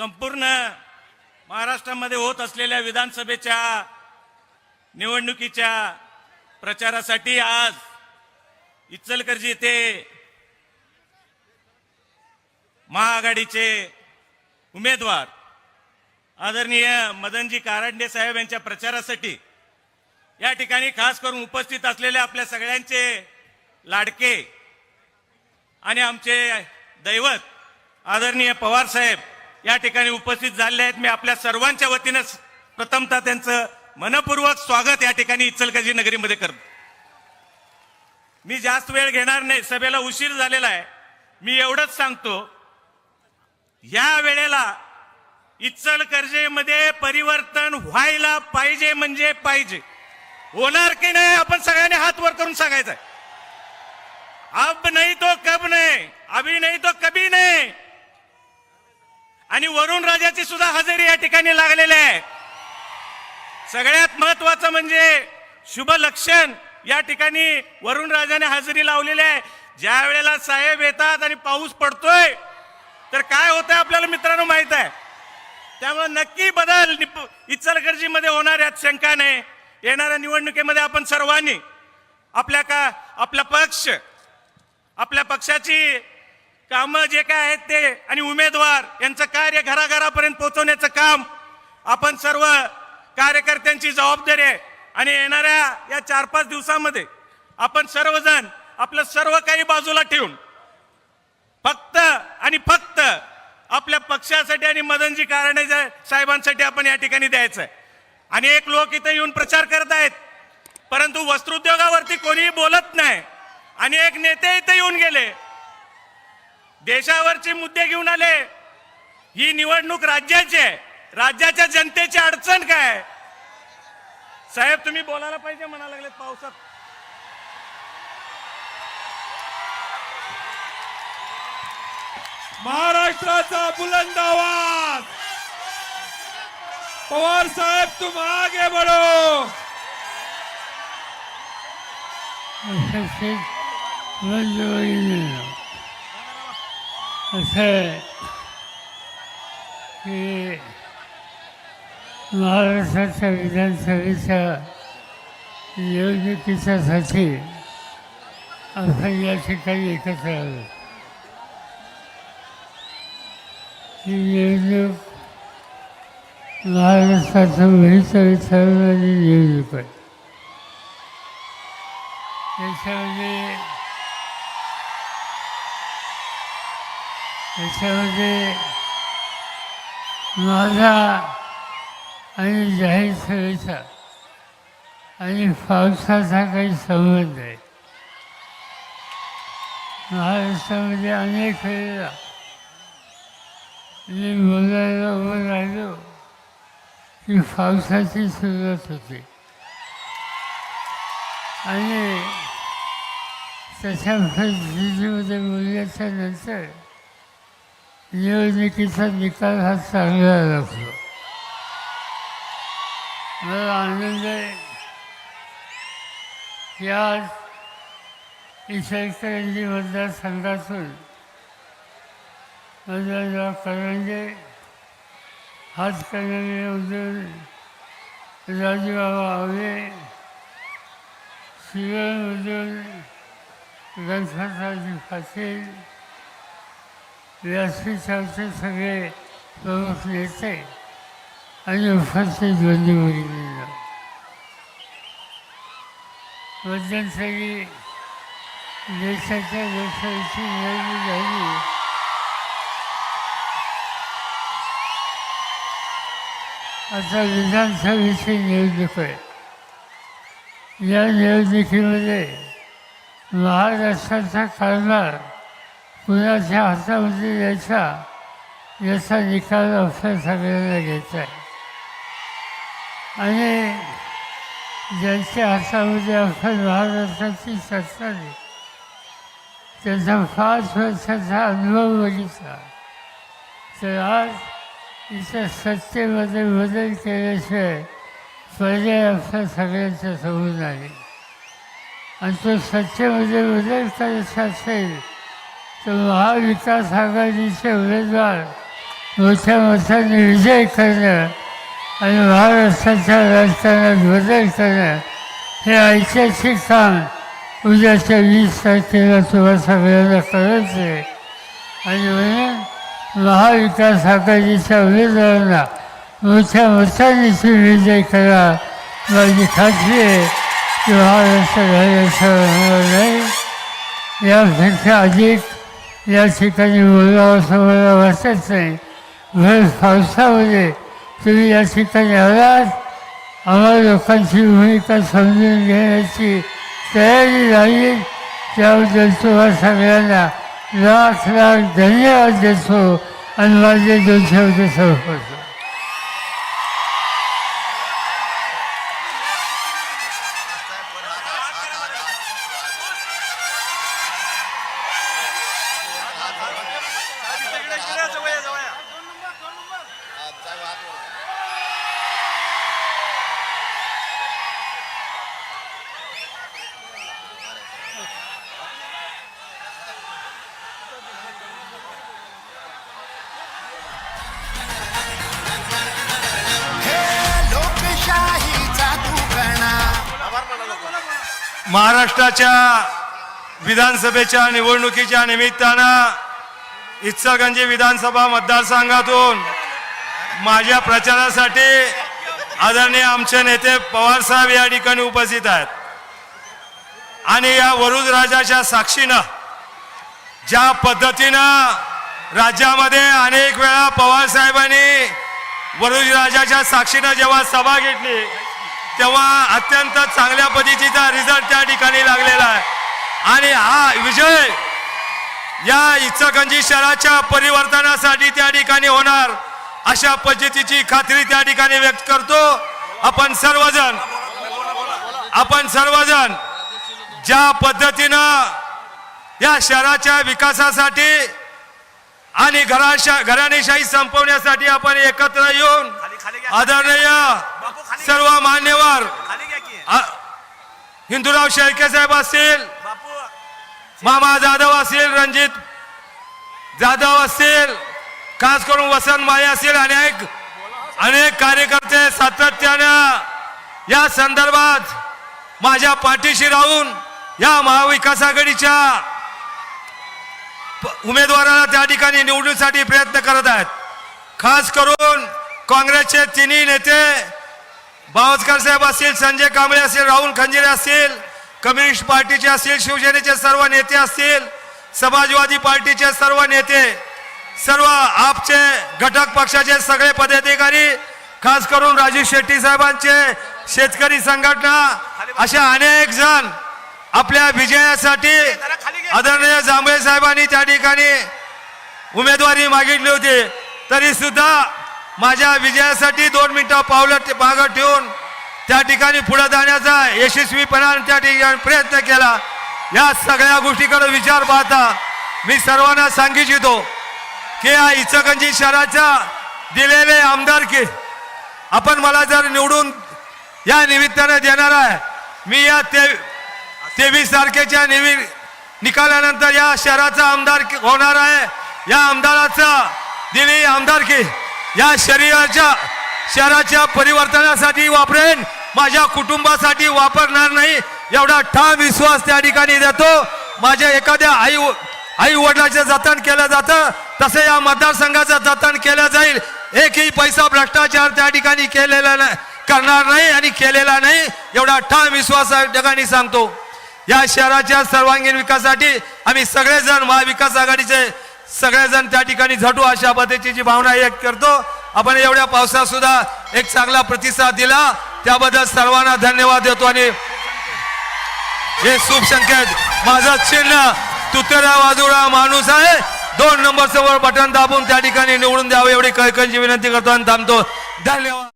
संपूर्ण महाराष्ट्रामध्ये होत असलेल्या विधानसभेच्या निवडणुकीच्या प्रचारासाठी आज इचलकरजी येथे महाआघाडीचे उमेदवार आदरणीय मदनजी कारंडे साहेब यांच्या प्रचारासाठी या ठिकाणी खास करून उपस्थित असलेले आपल्या सगळ्यांचे लाडके आणि आमचे दैवत आदरणीय पवार साहेब या ठिकाणी उपस्थित झाले आहेत. मी आपल्या सर्वांच्या वतीनं प्रथमतः त्यांचं मनपूर्वक स्वागत या ठिकाणी इचलकरंजी नगरीमध्ये करतो. मी जास्त वेळ घेणार नाही. सभेला उशीर झालेला आहे. मी एवढंच सांगतो या वेळेला इचलकरंजीमध्ये परिवर्तन व्हायला पाहिजे म्हणजे पाहिजे. होणार की नाही आपण सगळ्यांनी हात वर करून सांगायचं अब नाही तो कब नाही अभी नाही तो कभी नाही. आणि वरुण राजाची सुद्धा हजेरी या ठिकाणी लागलेली आहे. सगळ्यात महत्वाचं म्हणजे शुभ लक्षण या ठिकाणी वरुण राजाने हजेरी लावलेली आहे. ज्या वेळेला साहेब येतात आणि पाऊस पडतोय तर काय होतंय आपल्याला मित्रांनो माहीत आहे? त्यामुळे नक्की बदल निप- होणार यात शंका नाही. येणाऱ्या निवडणुकीमध्ये आपण सर्वांनी आपल्या का आपला पक्ष आपल्या पक्षाची कामं जे काय आहेत ते आणि उमेदवार यांचं कार्य घराघरापर्यंत पोहोचवण्याचं काम आपण सर्व कार्यकर्त्यांची जबाबदारी आहे. आणि येणाऱ्या या चार पाच दिवसामध्ये आपण सर्वजण आपलं सर्व काही बाजूला ठेवून फक्त आणि फक्त आपल्या पक्षासाठी आणि मदनजी कारणे साहेबांसाठी आपण या ठिकाणी द्यायचं आहे आणि एक लोक इथे येऊन प्रचार करत आहेत. परंतु वस्त्रोद्योगावरती कोणीही बोलत नाही. आणि एक नेते इथे येऊन गेले. देशावरचे मुद्दे घेऊन आले. ही निवडणूक राज्याची आहे. राज्याच्या जनतेची अडचण काय? साहेब तुम्ही बोलायला पाहिजे म्हणा लागलेत पावसात. महाराष्ट्राचा बुलंद आवाज. पवार साहेब तुम आगे बढ़ो. आहे की महाराष्ट्राच्या विधानसभेच्या निवडणुकीच्यासाठी आपण या ठिकाणी एकत्र आलो ही निवडणूक महाराष्ट्राचं भवितव्य ठरवणारी निवडणूक आहे त्याच्यामध्ये त्याच्यामध्ये माझा आणि जाहीर सेवेचा आणि पावसाचा काही संबंध आहे. महाराष्ट्रामध्ये अनेक वेळेला मी बोलायला उभं राहिलो की पावसाची सुरुवात होते. आणि त्याच्या परिस्थितीमध्ये बोलल्याच्या नंतर निवडणुकीचा निकाल हा चांगला लागतो मला आनंद आहे. की आज इचलकरंजी मतदारसंघातून मदनराव करंजे हात हातकणंगलेमधून राजूबाबा आवळे शिवमधून गणपतरावजी पाटील व्यासपीठावरचे सगळे प्रमुख नेते आणि उपस्थित बंधू भगिनींना मध्यंतरी देशाच्या लोकसभेची निवडणूक झाली. आता विधानसभेची निवडणूक आहे. या निवडणुकीमध्ये महाराष्ट्राचा कारभार कुणाच्या हातामध्ये यायचा याचा निकाल आपल्या सगळ्यांना घ्यायचा आहे. आणि ज्यांच्या हातामध्ये आपण महाराष्ट्राची सत्ता आहे त्यांचा पाच वर्षाचा अनुभव बघितला. तर आज इथं सत्तेमध्ये बदल केल्याशिवाय पर्याय आपल्या सगळ्यांच्या समोर आहे आणि तो सत्तेमध्ये बदल करायचा असेल तर महाविकास आघाडीचे उमेदवार मोठ्या मोठ्याने विजय करणं आणि महाराष्ट्राच्या राजकारणात बदल करणं हे ऐतिहासिक काम उद्याच्या वीस तारखेला तुम्हा सगळ्यांना करायचं आहे. आणि म्हणून महाविकास आघाडीच्या उमेदवारांना मोठ्या मताने विजय करा. माझी खात्री आहे की महाराष्ट्र राहिल्याशिवाय होणार नाही. यापेक्षा अधिक या ठिकाणी बोलावं असं मला वाटत नाही भर पावसामध्ये तुम्ही या ठिकाणी आलात. आम्हाला लोकांची भूमिका समजून घेण्याची तयारी झाली. त्याबद्दल तुम्हाला सगळ्यांना लाख लाख धन्यवाद देतो. आणि माझे दोन शब्द संपवतो. महाराष्ट्राच्या विधानसभेच्या निवडणुकीच्या निमित्तानं इच्छागंजी विधानसभा मतदारसंघातून माझ्या प्रचारासाठी आदरणीय आमचे नेते पवारसाहेब या ठिकाणी उपस्थित आहेत. आणि या वरुद राजाच्या साक्षीनं ज्या पद्धतीनं राज्यामध्ये अनेक वेळा पवारसाहेबांनी वरुज राजाच्या साक्षीनं जेव्हा सभा घेतली तेव्हा अत्यंत चांगल्या पद्धतीचा रिझल्ट त्या ठिकाणी लागलेला आहे. आणि हा विजय या इचलकरंजी शहराच्या परिवर्तनासाठी त्या ठिकाणी होणार अशा पद्धतीची खात्री त्या ठिकाणी व्यक्त करतो. आपण सर्वजण आपण सर्वजण ज्या पद्धतीनं या शहराच्या विकासासाठी आणि घराशा घराणेशाही संपवण्यासाठी आपण एकत्र येऊन आदरणीय सर्व मान्यवर. हिंदूराव शेळके साहेब असतील मामा जाधव असतील रणजित जाधव असतील खास करून वसंत माळे असतील अनेक अनेक कार्यकर्ते सातत्यानं या संदर्भात माझ्या पाठीशी राहून या महाविकास आघाडीच्या उमेदवाराला त्या ठिकाणी निवडणुकीसाठी प्रयत्न करत आहेत. खास करून काँग्रेसचे तिन्ही नेते बावचकर साहेब असतील संजय कांबळे असतील राहुल खंजिरे असतील कम्युनिस्ट पार्टीचे असतील शिवसेनेचे सर्व नेते असतील समाजवादी पार्टीचे सर्व नेते सर्व आपचे घटक पक्षाचे सगळे पदाधिकारी खास करून राजू शेट्टी साहेबांचे शेतकरी संघटना अशा अनेक जण आपल्या विजयासाठी आदरणीय जांभळे साहेबांनी त्या ठिकाणी उमेदवारी मागितली होती. तरी सुद्धा माझ्या विजयासाठी दोन मिनिटं पावलं ते मागं ठेवून त्या ठिकाणी पुढे जाण्याचा यशस्वीपणाने त्या ठिकाणी प्रयत्न केला. या सगळ्या गोष्टीकडे विचार पाहता मी सर्वांना सांगू इच्छितो की या इचकंजी शहराच्या दिलेले आमदार की आपण मला जर निवडून या निमित्ताने देणार आहे मी या ते तेवीस तारखेच्या निवि निकालानंतर या शहराचा आमदार होणार आहे. या आमदाराचा दिली आमदारकी या शरीराच्या शहराच्या परिवर्तनासाठी वापरेन. माझ्या कुटुंबासाठी वापरणार नाही. एवढा ठाम विश्वास त्या ठिकाणी देतो. माझ्या एखाद्या आई आई वडिलाचं जतन केलं जातं. तसं या मतदारसंघाचं जतन केलं जाईल. एकही पैसा भ्रष्टाचार त्या ठिकाणी केलेला नाही करणार नाही आणि केलेला नाही. एवढा ठाम विश्वास ठिकाणी सांगतो. या शहराच्या सर्वांगीण विकासासाठी आम्ही सगळेजण महाविकास आघाडीचे सगळेजण त्या ठिकाणी झटू अशा पद्धतीची जी भावना एक करतो. आपण एवढ्या पावसात सुद्धा एक चांगला प्रतिसाद दिला. त्याबद्दल सर्वांना धन्यवाद देतो आणि हे शुभ संकेत. माझा चिन्ह तुतेरा वाजुळा माणूस आहे. दोन नंबरचं वर बटन दाबून त्या ठिकाणी निवडून द्यावं एवढी कळकळीची विनंती करतो आणि थांबतो. धन्यवाद.